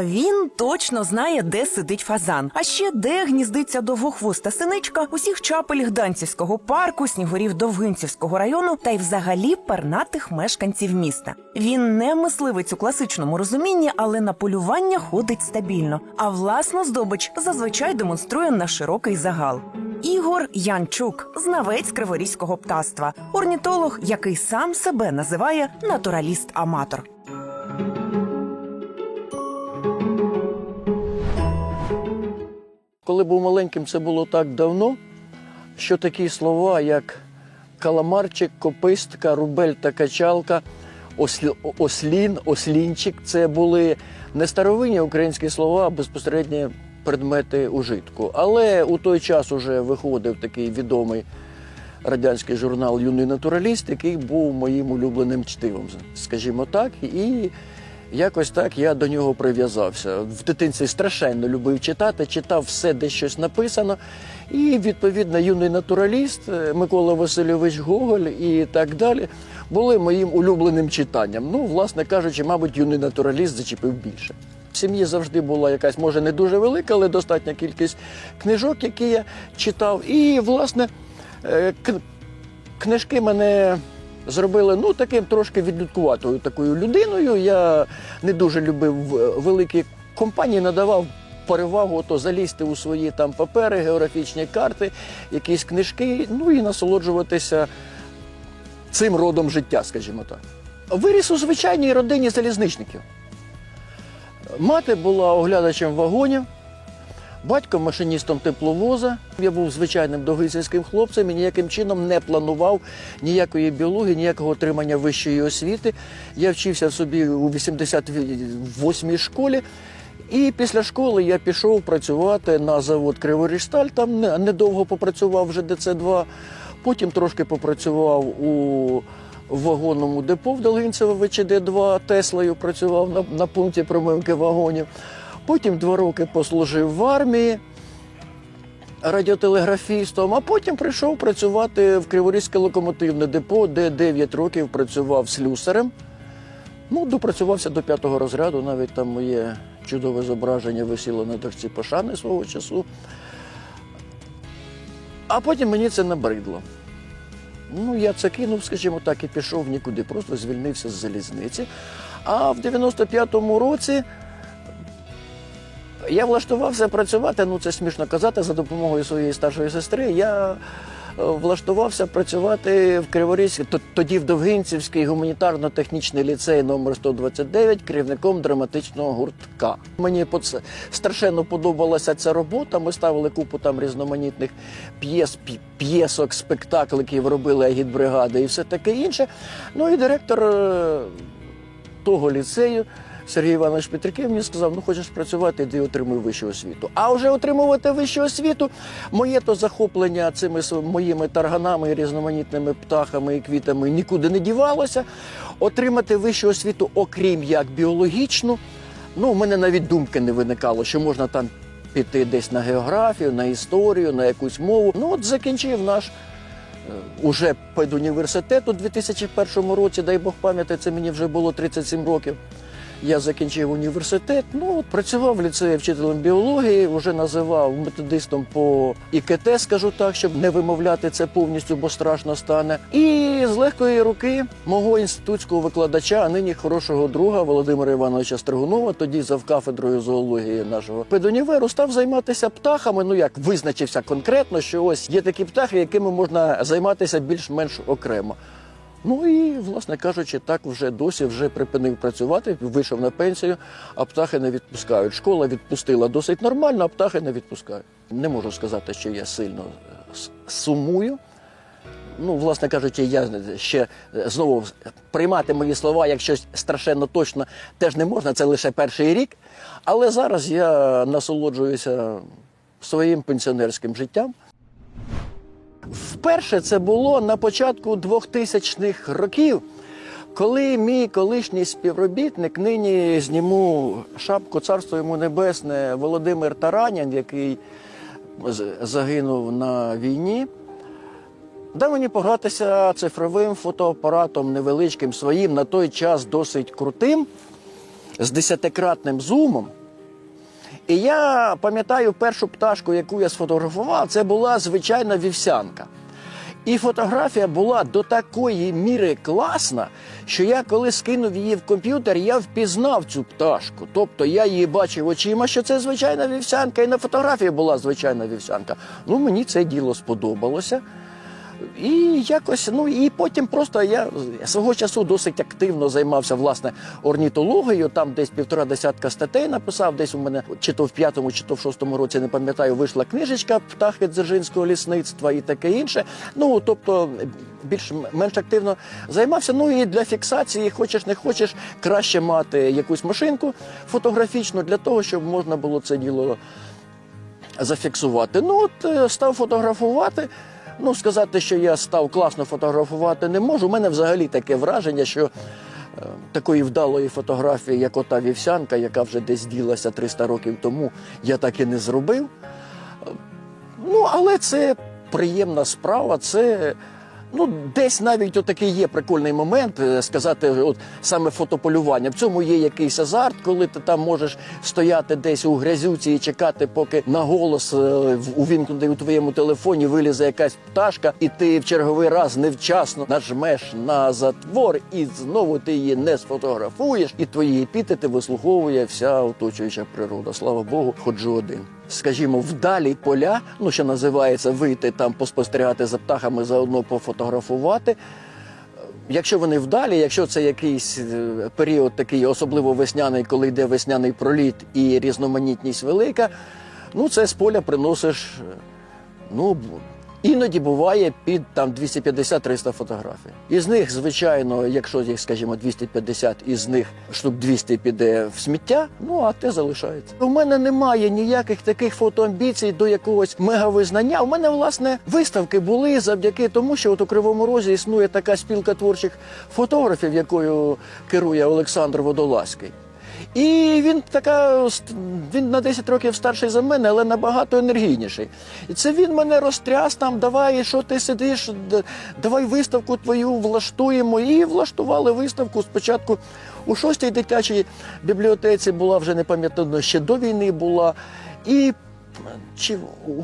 Він точно знає, де сидить фазан, а ще де гніздиться довгохвоста синичка усіх чапель Гданцівського парку, снігурів Довгинцівського району та й взагалі пернатих мешканців міста. Він не мисливець у класичному розумінні, але на полювання ходить стабільно. А власну здобич зазвичай демонструє на широкий загал. Ігор Янчук, знавець криворізького птаства, орнітолог, який сам себе називає натураліст-аматор. Коли був маленьким, це було так давно, що такі слова, як каламарчик, копистка, рубель та качалка, ослін, ослінчик це були не старовинні українські слова, а безпосередньо предмети ужитку. Але у той час уже виходив такий відомий радянський журнал Юний натураліст, який був моїм улюбленим чтивом, скажімо так. І якось так я до нього прив'язався. В дитинстві страшенно любив читати, читав все, де щось написано. І відповідно юний натураліст е, Микола Васильович Гоголь і так далі були моїм улюбленим читанням. Ну, власне кажучи, мабуть, юний натураліст зачепив більше. В сім'ї завжди була якась, може, не дуже велика, але достатня кількість книжок, які я читав. І, власне, е, книжки мене зробили ну, таким трошки відлюдкуватою такою людиною. Я не дуже любив е, великі компанії, надавав перевагу то залізти у свої там папери, географічні карти, якісь книжки, ну і насолоджуватися цим родом життя, скажімо так. Виріс у звичайній родині залізничників. Мати була оглядачем вагонів, батько машиністом тепловоза. Я був звичайним довгийським хлопцем і ніяким чином не планував ніякої біології, ніякого отримання вищої освіти. Я вчився собі у 88-й школі. І після школи я пішов працювати на завод Криворіжсталь. Там недовго попрацював вже ДЦ-2. Потім трошки попрацював у вагонному депо в Долгинцево ВЧД-2 Теслою працював на, на пункті промивки вагонів. Потім два роки послужив в армії радіотелеграфістом, а потім прийшов працювати в Криворізьке локомотивне депо, де 9 років працював слюсарем. Ну, допрацювався до п'ятого розряду, навіть там моє чудове зображення висіло на дошці пошани свого часу. А потім мені це набридло. Ну, я це кинув, скажімо так, і пішов нікуди, просто звільнився з залізниці. А в 95-му році я влаштувався працювати, ну це смішно казати, за допомогою своєї старшої сестри. Я е, влаштувався працювати в Криворізький, т- тоді в Довгинцівський гуманітарно-технічний ліцей номер 129 керівником драматичного гуртка. Мені страшенно подобалася ця робота. Ми ставили купу там різноманітних п'єс, п'єсок, спектакликів, робили агітбригади і все таке інше. Ну і директор е, того ліцею. Сергій Іванович Петриків мені сказав, ну хочеш працювати, йди отримуй вищу освіту. А вже отримувати вищу освіту, моє то захоплення цими моїми тарганами, і різноманітними птахами і квітами нікуди не дівалося. Отримати вищу освіту, окрім як біологічну, ну, у мене навіть думки не виникало, що можна там піти десь на географію, на історію, на якусь мову. Ну, от закінчив наш Е, уже педуніверситет у 2001 році, дай Бог пам'яті, це мені вже було 37 років. Я закінчив університет, ну працював в ліцеї вчителем біології, вже називав методистом по ІКТ, скажу так, щоб не вимовляти це повністю, бо страшно стане. І з легкої руки мого інститутського викладача, а нині хорошого друга Володимира Івановича Стригунова, тоді завкафедрою зоології нашого педуніверу, став займатися птахами. Ну як визначився конкретно, що ось є такі птахи, якими можна займатися більш-менш окремо. Ну і, власне кажучи, так вже досі вже припинив працювати, вийшов на пенсію, а птахи не відпускають. Школа відпустила досить нормально, а птахи не відпускають. Не можу сказати, що я сильно е, сумую. Ну, власне кажучи, я ще е, знову приймати мої слова як щось страшенно точно теж не можна, це лише перший рік. Але зараз я насолоджуюся своїм пенсіонерським життям. Вперше це було на початку 2000-х років, коли мій колишній співробітник, нині зніму шапку царство йому небесне Володимир Таранін, який загинув на війні, дав мені погратися цифровим фотоапаратом невеличким своїм, на той час досить крутим, з десятикратним зумом. І я пам'ятаю першу пташку, яку я сфотографував, це була звичайна вівсянка. І фотографія була до такої міри класна, що я коли скинув її в комп'ютер, я впізнав цю пташку. Тобто я її бачив очима, що це звичайна вівсянка, і на фотографії була звичайна вівсянка. Ну мені це діло сподобалося. І якось, ну і потім просто я свого часу досить активно займався власне орнітологією. Там десь півтора десятка статей написав. Десь у мене чи то в п'ятому, чи то в шостому році не пам'ятаю, вийшла книжечка Птахи Дзержинського лісництва і таке інше. Ну тобто більш менш активно займався. Ну і для фіксації, хочеш не хочеш, краще мати якусь машинку фотографічну для того, щоб можна було це діло зафіксувати. Ну от е, став фотографувати. Ну, сказати, що я став класно фотографувати, не можу. У мене взагалі таке враження, що е, такої вдалої фотографії, як ота вівсянка, яка вже десь ділася 300 років тому, я так і не зробив. Е, Ну, але це приємна справа, це. Ну, десь навіть отакий є прикольний момент е, сказати, от саме фотополювання. В цьому є якийсь азарт, коли ти там можеш стояти десь у грязюці і чекати, поки на голос е, увімкнутий у твоєму телефоні вилізе якась пташка, і ти в черговий раз невчасно нажмеш на затвор, і знову ти її не сфотографуєш, і твої епітети вислуховує вся оточуюча природа. Слава Богу, ходжу один. Скажімо, вдалі поля, ну що називається, вийти там поспостерігати за птахами, заодно пофотографувати. Якщо вони вдалі, якщо це якийсь е, період такий, особливо весняний, коли йде весняний проліт і різноманітність велика, ну це з поля приносиш. е, Ну, іноді буває під там 250-300 фотографій. Із них, звичайно, якщо їх, скажімо, 250, із них штук 200 піде в сміття, ну а те залишається. У мене немає ніяких таких фотоамбіцій до якогось мегавизнання. У мене, власне, виставки були завдяки тому, що от у Кривому Розі існує така спілка творчих фотографів, якою керує Олександр Водолазький. І він така він на 10 років старший за мене, але набагато енергійніший. І це він мене розтряс там, давай, що ти сидиш, давай виставку твою влаштуємо. І влаштували виставку спочатку у шостій дитячій бібліотеці була, вже не пам'ятаю, ще до війни була. І чи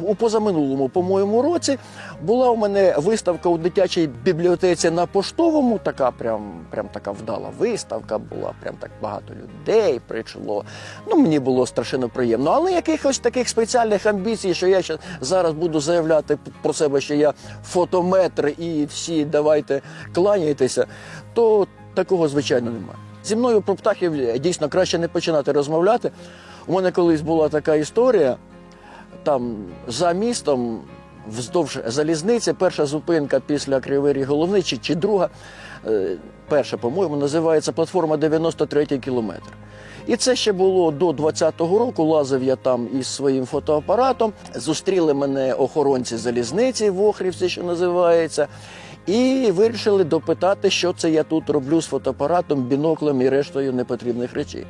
у позаминулому, по-моєму, році була у мене виставка у дитячій бібліотеці на поштовому. Така прям, прям така вдала виставка була, прям так багато людей прийшло. Ну мені було страшенно приємно. Але якихось таких спеціальних амбіцій, що я зараз буду заявляти про себе, що я фотометр і всі давайте кланяйтеся, то такого звичайно немає. Зі мною про птахів дійсно краще не починати розмовляти. У мене колись була така історія там за містом, вздовж залізниці, перша зупинка після Кривий Ріг головний, чи, чи друга, е, перша, по-моєму, називається платформа 93-й кілометр. І це ще було до 20-го року. Лазив я там із своїм фотоапаратом. Зустріли мене охоронці залізниці в Охрівці, що називається. І вирішили допитати, що це я тут роблю з фотоапаратом, біноклем і рештою непотрібних речей.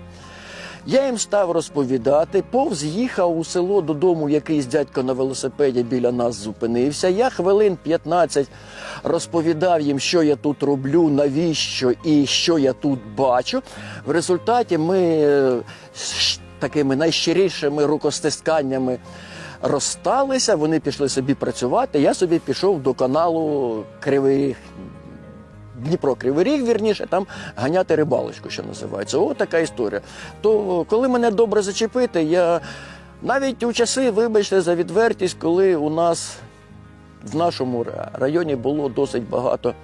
Я їм став розповідати, повз їхав у село додому якийсь дядько на велосипеді біля нас зупинився. Я хвилин 15 розповідав їм, що я тут роблю, навіщо і що я тут бачу. В результаті ми е, з такими найщирішими рукостисканнями розсталися. Вони пішли собі працювати. Я собі пішов до каналу Кривий. Дніпро Кривий Ріг, вірніше, там ганяти рибалочку, що називається. О, така історія. То коли мене добре зачепити, я навіть у часи, вибачте, за відвертість, коли у нас в нашому районі було досить багато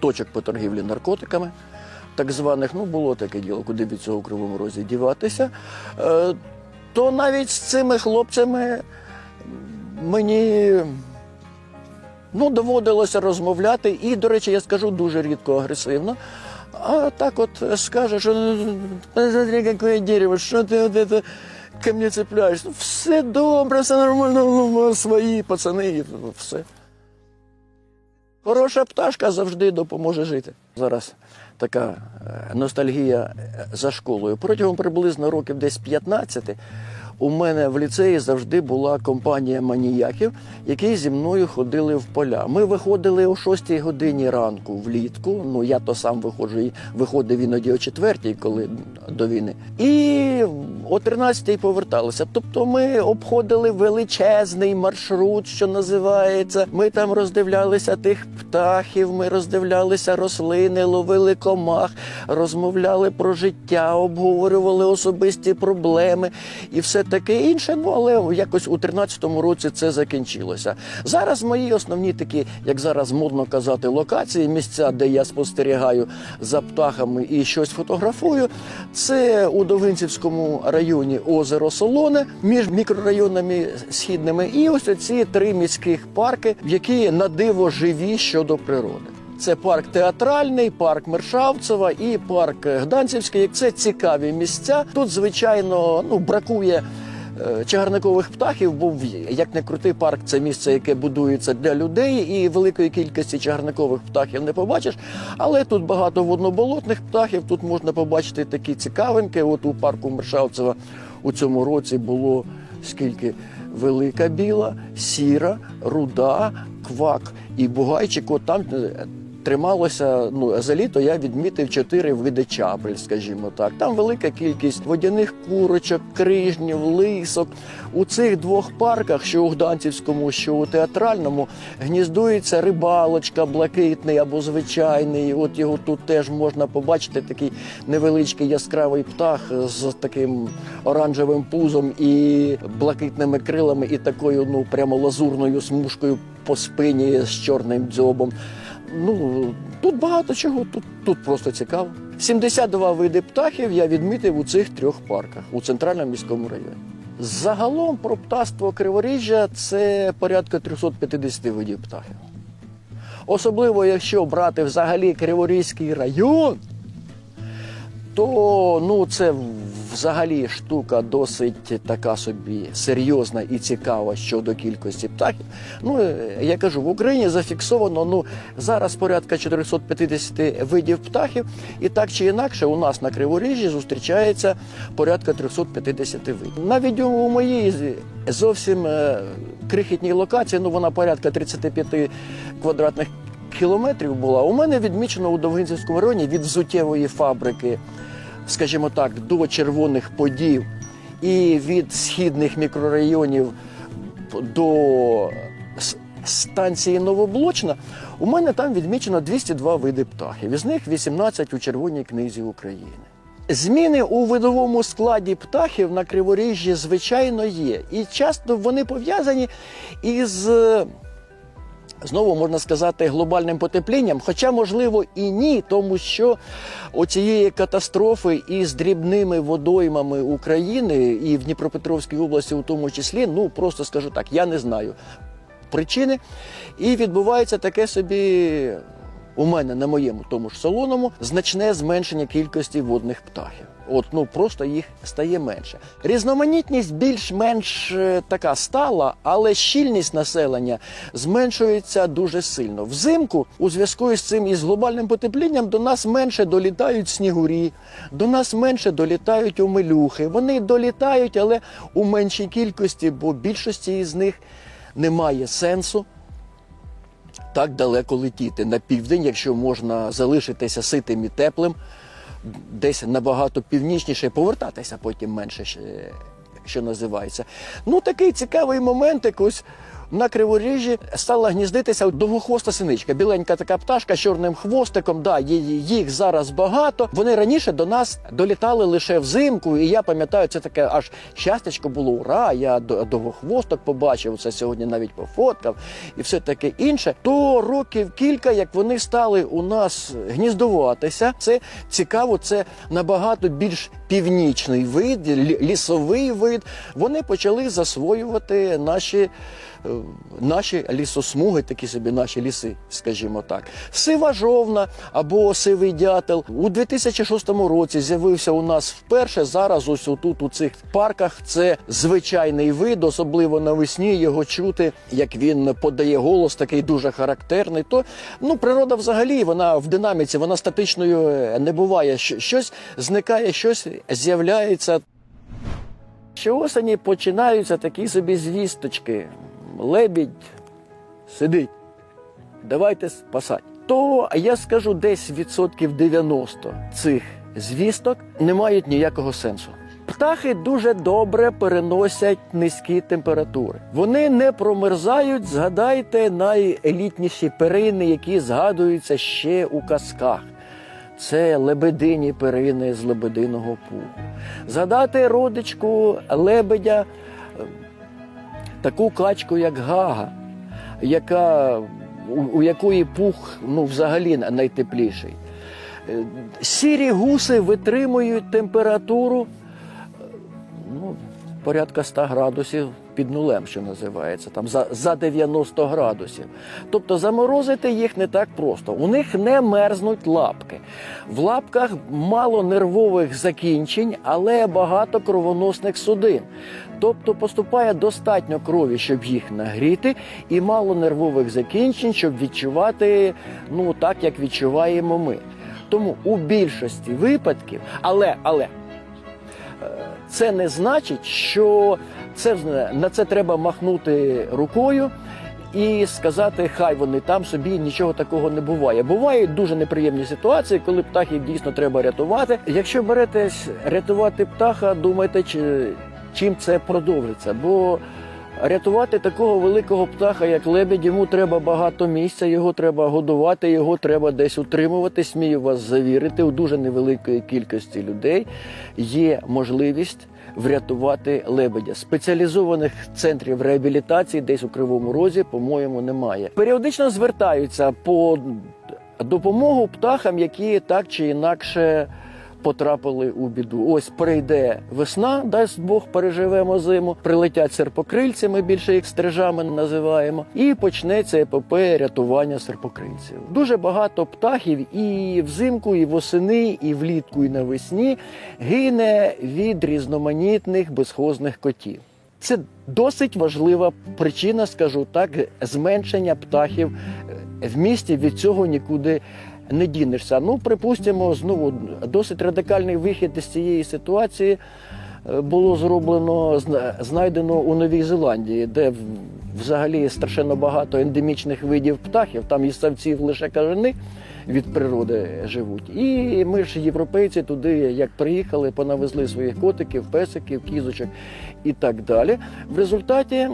точок по торгівлі наркотиками, так званих, ну було таке діло, куди від цього в кривому розі діватися. Е, то навіть з цими хлопцями мені Ну, доводилося розмовляти, і, до речі, я скажу дуже рідко агресивно. А так от скаже, що «Ну, яке дерево, що ти от это ко мне цепляєш? Ну, все добре, все нормально, ну, свої пацани, і все. Хороша пташка завжди допоможе жити. Зараз така е, ностальгія е, за школою. Протягом приблизно років десь 15 у мене в ліцеї завжди була компанія маніяків, які зі мною ходили в поля. Ми виходили о 6 годині ранку влітку. Ну я то сам виходжу і виходив іноді о 4, коли до війни. І о 13-й поверталися. Тобто ми обходили величезний маршрут, що називається. Ми там роздивлялися тих птахів, ми роздивлялися рослини, ловили комах, розмовляли про життя, обговорювали особисті проблеми і все таке інше. Ну але якось у 13-му році це закінчилося. Зараз мої основні такі, як зараз модно казати, локації, місця, де я спостерігаю за птахами і щось фотографую. Це у Довинцівському районі озеро Солоне між мікрорайонами східними, і ось ці три міських парки, які на диво живі щодо природи. Це парк театральний, парк Мершавцева і парк Гданцівський. Це цікаві місця. Тут, звичайно, ну бракує. е, Чагарникових птахів, бо в- як не крутий парк, це місце, яке будується для людей, і великої кількості чагарникових птахів не побачиш. Але тут багато водноболотних птахів. Тут можна побачити такі цікавинки. От у парку Мершавцева у цьому році було скільки велика біла, сіра, руда, квак і бугайчик. От там е, трималося. Ну за літо я відмітив чотири види чапель, скажімо так. Там велика кількість водяних курочок, крижнів, лисок. У цих двох парках, що у Гданцівському, що у театральному, гніздується рибалочка, блакитний або звичайний. От його тут теж можна побачити. Такий невеличкий яскравий птах з таким оранжевим пузом і блакитними крилами, і такою ну прямо лазурною смужкою по спині з чорним дзьобом. Ну тут багато чого, тут, тут просто цікаво. 72 види птахів я відмітив у цих трьох парках у центральному міському районі. Загалом про птаство Криворіжжя це порядка 350 видів птахів. Особливо, якщо брати взагалі Криворізький район, то ну це взагалі штука досить така собі серйозна і цікава щодо кількості птахів. Ну е, я кажу, в Україні зафіксовано ну зараз порядка 450 видів птахів, і так чи інакше, у нас на Криворіжжі зустрічається порядка 350 видів. Навіть у моїй зовсім е, крихітній локації, ну вона порядка 35 квадратних кілометрів була. У мене відмічено у Довгинцівському районі від взуттєвої фабрики, скажімо так, до червоних подів і від східних мікрорайонів до станції Новоблочна. У мене там відмічено 202 види птахів. Із них 18 у Червоній книзі України. Зміни у видовому складі птахів на Криворіжжі, звичайно, є. І часто вони пов'язані із знову можна сказати глобальним потеплінням, хоча можливо і ні, тому що оцієї катастрофи із дрібними водоймами України і в Дніпропетровській області, у тому числі, ну просто скажу так, я не знаю причини. І відбувається таке собі. У мене на моєму тому ж солоному значне зменшення кількості водних птахів. От ну просто їх стає менше. Різноманітність більш-менш е, така стала, але щільність населення зменшується дуже сильно. Взимку, у зв'язку із цим із глобальним потеплінням, до нас менше долітають снігурі, до нас менше долітають омелюхи. Вони долітають, але у меншій кількості, бо більшості із них немає сенсу так далеко летіти на південь, якщо можна залишитися ситим і теплим, десь набагато північніше, повертатися потім менше, що називається. Ну, такий цікавий момент якось. На криворіжжі стала гніздитися довгохвоста синичка, біленька така пташка з чорним хвостиком. Да, їх зараз багато. Вони раніше до нас долітали лише взимку, і я пам'ятаю, це таке аж щастячко було. Ура! Я до- довгохвосток побачив. Це сьогодні навіть пофоткав і все таке інше. То років кілька, як вони стали у нас гніздуватися, це цікаво. Це набагато більш північний вид, лі- лісовий вид. Вони почали засвоювати наші. Е, Наші лісосмуги, такі собі наші ліси, скажімо так. Сива жовна або сивий дятел у 2006 році з'явився у нас вперше. Зараз ось отут у цих парках це звичайний вид, особливо навесні його чути, як він подає голос, такий дуже характерний. То ну природа взагалі вона в динаміці, вона статичною е, не буває. Щось зникає, щось з'являється. Що осені починаються такі собі звісточки. Лебідь сидить. Давайте спасати. То я скажу десь відсотків 90 цих звісток не мають ніякого сенсу. Птахи дуже добре переносять низькі температури. Вони не промерзають. Згадайте найелітніші перини, які згадуються ще у казках. Це лебедині перини з лебединого пуху. Згадати родичку лебедя, таку качку, як Гага, яка, у, у якої пух ну, взагалі найтепліший. Е, Сірі гуси витримують температуру порядка 100 градусів під нулем, що називається, там за, за 90 градусів. Тобто заморозити їх не так просто. У них не мерзнуть лапки. В лапках мало нервових закінчень, але багато кровоносних судин. Тобто поступає достатньо крові, щоб їх нагріти, і мало нервових закінчень, щоб відчувати ну так, як відчуваємо ми. Тому у більшості випадків, але, але е, це не значить, що це на це треба махнути рукою і сказати, хай вони там собі нічого такого не буває. Бувають дуже неприємні ситуації, коли птахів дійсно треба рятувати. Якщо беретесь рятувати птаха, думайте, чи, чим це продовжиться. Бо рятувати такого великого птаха, як лебідь, йому треба багато місця, його треба годувати, його треба десь утримувати. Смію вас завірити, у дуже невеликої кількості людей є можливість врятувати лебедя. Спеціалізованих центрів реабілітації десь у Кривому Розі, по-моєму, немає. Періодично звертаються по допомогу птахам, які так чи інакше потрапили у біду. Ось прийде весна, дасть Бог, переживемо зиму. Прилетять серпокрильці, ми більше їх стрижами називаємо, і почнеться епопея рятування серпокрильців. Дуже багато птахів і взимку, і восени, і влітку, і навесні гине від різноманітних безхозних котів. Це досить важлива причина, скажу так, зменшення птахів в місті. Від цього нікуди не дінешся. Ну, припустимо, знову досить радикальний вихід із цієї ситуації е, було зроблено, знайдено у Новій Зеландії, де взагалі страшенно багато ендемічних видів птахів, там і савців лише кажани від природи живуть. І ми ж, європейці, туди, як приїхали, понавезли своїх котиків, песиків, кізочок і так далі. В результаті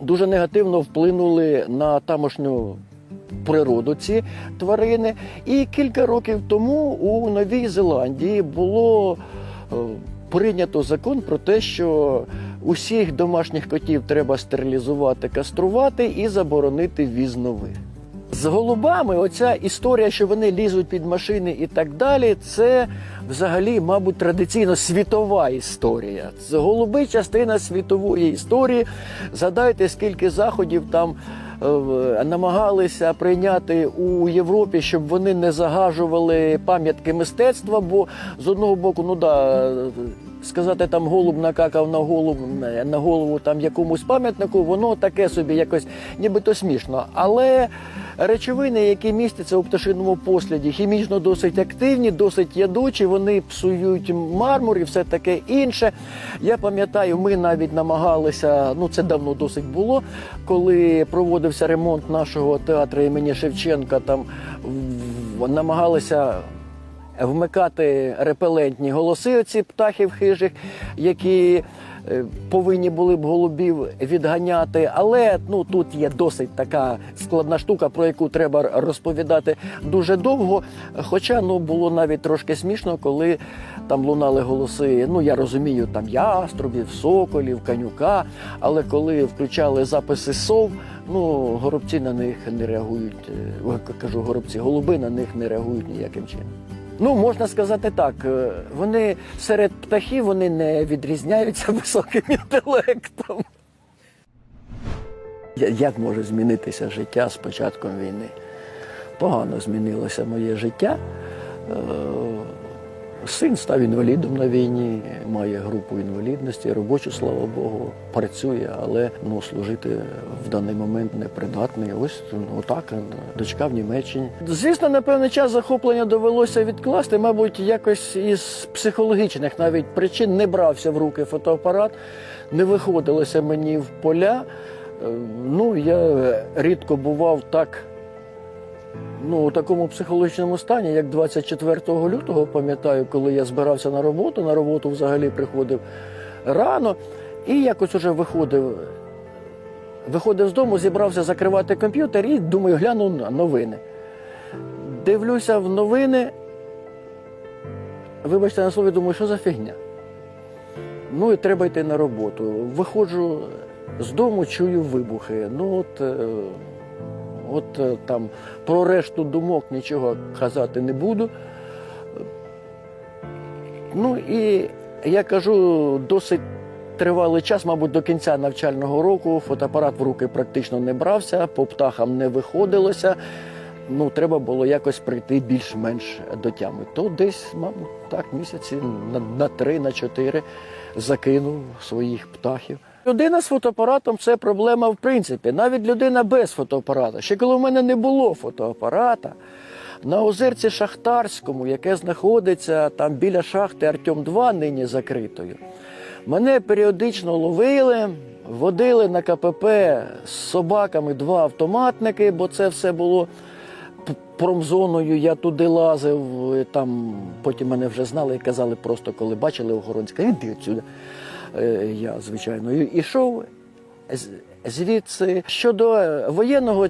дуже негативно вплинули на тамошню природу ці тварини. І кілька років тому у Новій Зеландії було е, прийнято закон про те, що усіх домашніх котів треба стерилізувати, каструвати і заборонити віз нових. З голубами, оця історія, що вони лізуть під машини і так далі, це взагалі, мабуть, традиційно світова історія. Це голуби частина світової історії. Згадайте, скільки заходів там намагалися прийняти у Європі, щоб вони не загажували пам'ятки мистецтва. Бо з одного боку, ну да. Сказати там голуб накакав на голову на голову там якомусь пам'ятнику, воно таке собі якось нібито смішно. Але речовини, які містяться у пташиному посліді, хімічно досить активні, досить ядучі, вони псують мармур і все таке інше. Я пам'ятаю, ми навіть намагалися, ну це давно досить було, коли проводився ремонт нашого театру імені Шевченка, там намагалися вмикати репелентні голоси оці птахів хижих, які е, повинні були б голубів відганяти. Але ну тут є досить така складна штука, про яку треба розповідати дуже довго. Хоча ну було навіть трошки смішно, коли там лунали голоси. Ну я розумію, там яструбів, соколів, канюка. Але коли включали записи сов, ну горобці на них не реагують. е, Кажу, горобці, голуби на них не реагують ніяким чином. Ну, можна сказати так, е, вони серед птахів вони не відрізняються високим інтелектом. Як може змінитися життя з початком війни? Погано змінилося моє життя. Е, Син став інвалідом на війні, має групу інвалідності, робочу, слава Богу, працює, але ну, служити в даний момент непридатний. Ось ну, отак, дочка в Німеччині. Звісно, на певний час захоплення довелося відкласти. Мабуть, якось із психологічних навіть причин не брався в руки фотоапарат, не виходилося мені в поля. Е, Ну, я рідко бував так ну, у такому психологічному стані, як 24 лютого, пам'ятаю, коли я збирався на роботу, на роботу взагалі приходив рано, і якось уже виходив. Виходив з дому, зібрався закривати комп'ютер і думаю, гляну на новини. Дивлюся в новини. Вибачте на слові, думаю, що за фігня. Ну і треба йти на роботу. Виходжу з дому, чую вибухи. Ну от, е, от е, там про решту думок нічого казати не буду. Ну і я кажу, досить тривалий час, мабуть, до кінця навчального року фотоапарат в руки практично не брався, по птахам не виходилося. Ну, треба було якось прийти більш-менш до тями. То десь, мабуть, так, місяці на, на три, на чотири закинув своїх птахів. Людина з фотоапаратом це проблема в принципі. Навіть людина без фотоапарата. Ще коли в мене не було фотоапарата, на озерці Шахтарському, яке знаходиться там біля шахти Артем 2 нині закритою, мене періодично ловили, водили на КПП з собаками два автоматники, бо це все було промзоною. Я туди лазив. Там потім мене вже знали і казали, просто коли бачили охоронці, «Кажуть, іди відсюди. Е, Я, звичайно, йшов звідси. Щодо е, воєнного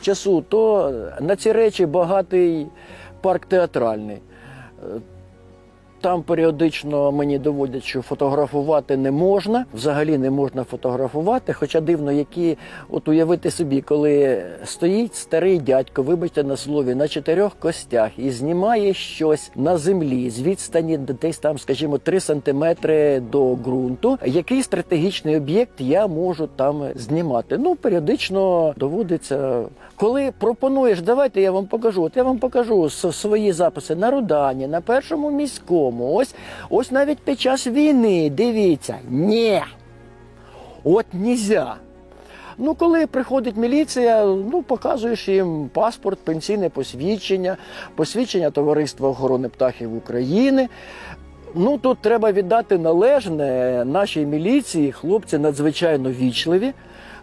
часу, то на ці речі багатий парк театральний. Там періодично мені доводять, що фотографувати не можна, взагалі не можна фотографувати. Хоча дивно, які от уявити собі, коли стоїть старий дядько, вибачте на слові, на чотирьох костях і знімає щось на землі з відстані десь там, скажімо, 3 сантиметри до ґрунту. Який стратегічний об'єкт я можу там знімати? Ну, періодично доводиться. Коли пропонуєш, давайте я вам покажу. От я вам покажу свої записи на Рудані, на першому міському. Ось, ось навіть під час війни. Дивіться, ні. От нельзя. Ну, коли приходить міліція, ну показуєш їм паспорт, пенсійне посвідчення, посвідчення Товариства охорони птахів України. Ну тут треба віддати належне нашій міліції. Хлопці надзвичайно вічливі.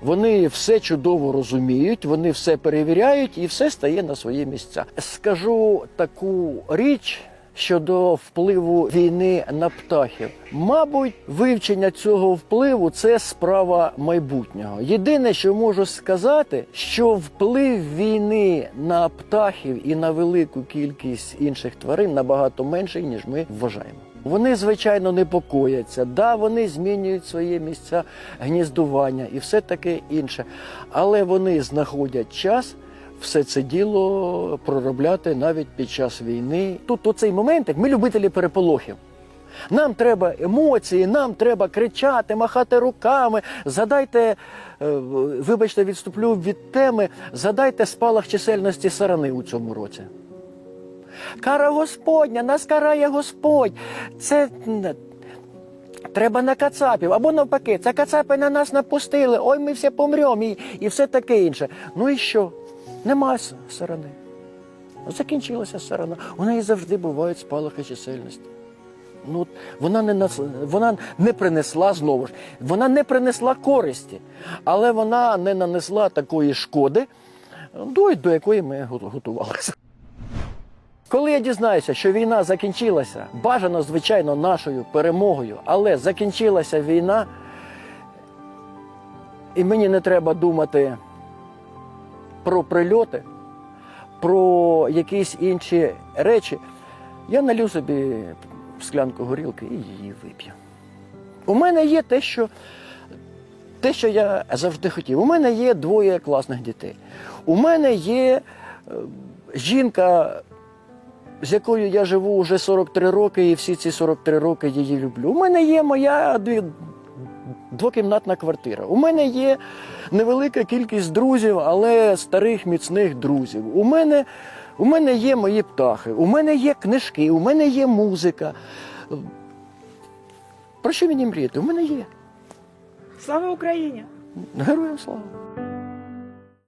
Вони все чудово розуміють, вони все перевіряють і все стає на свої місця. Скажу таку річ щодо впливу війни на птахів. Мабуть, вивчення цього впливу це справа майбутнього. Єдине, що можу сказати, що вплив війни на птахів і на велику кількість інших тварин набагато менший, ніж ми вважаємо. Вони, звичайно, непокояться. Да, вони змінюють своє місця гніздування і все таке інше. Але вони знаходять час все це діло проробляти навіть під час війни. Тут оцей момент, як ми любителі переполохів. Нам треба емоції, нам треба кричати, махати руками. Згадайте, е, вибачте, відступлю від теми, згадайте спалах чисельності сарани у цьому році. Кара Господня, нас карає Господь. Це треба на кацапів. Або навпаки, це кацапи на нас напустили, ой, ми всі помремо і, і все таке інше. Ну і що? Нема с- сарани. Закінчилася сарана. У неї завжди бувають спалахи чисельності. Ну, вона не нас, вона не принесла знову ж, вона не принесла користі, але вона не нанесла такої шкоди, до, до якої ми готувалися. Коли я дізнаюся, що війна закінчилася, бажано, звичайно, нашою перемогою, але закінчилася війна, і мені не треба думати про прильоти, про якісь інші речі, я налю собі склянку горілки і її вип'ю. У мене є те, що, те, що я завжди хотів. У мене є двоє класних дітей. У мене є е, жінка, з якою я живу вже 43 роки, і всі ці 43 роки її люблю. У мене є моя двокімнатна квартира. У мене є невелика кількість друзів, але старих міцних друзів. У мене, у мене є мої птахи, у мене є книжки, у мене є музика. Про що мені мріяти? У мене є. Слава Україні! Героям слава.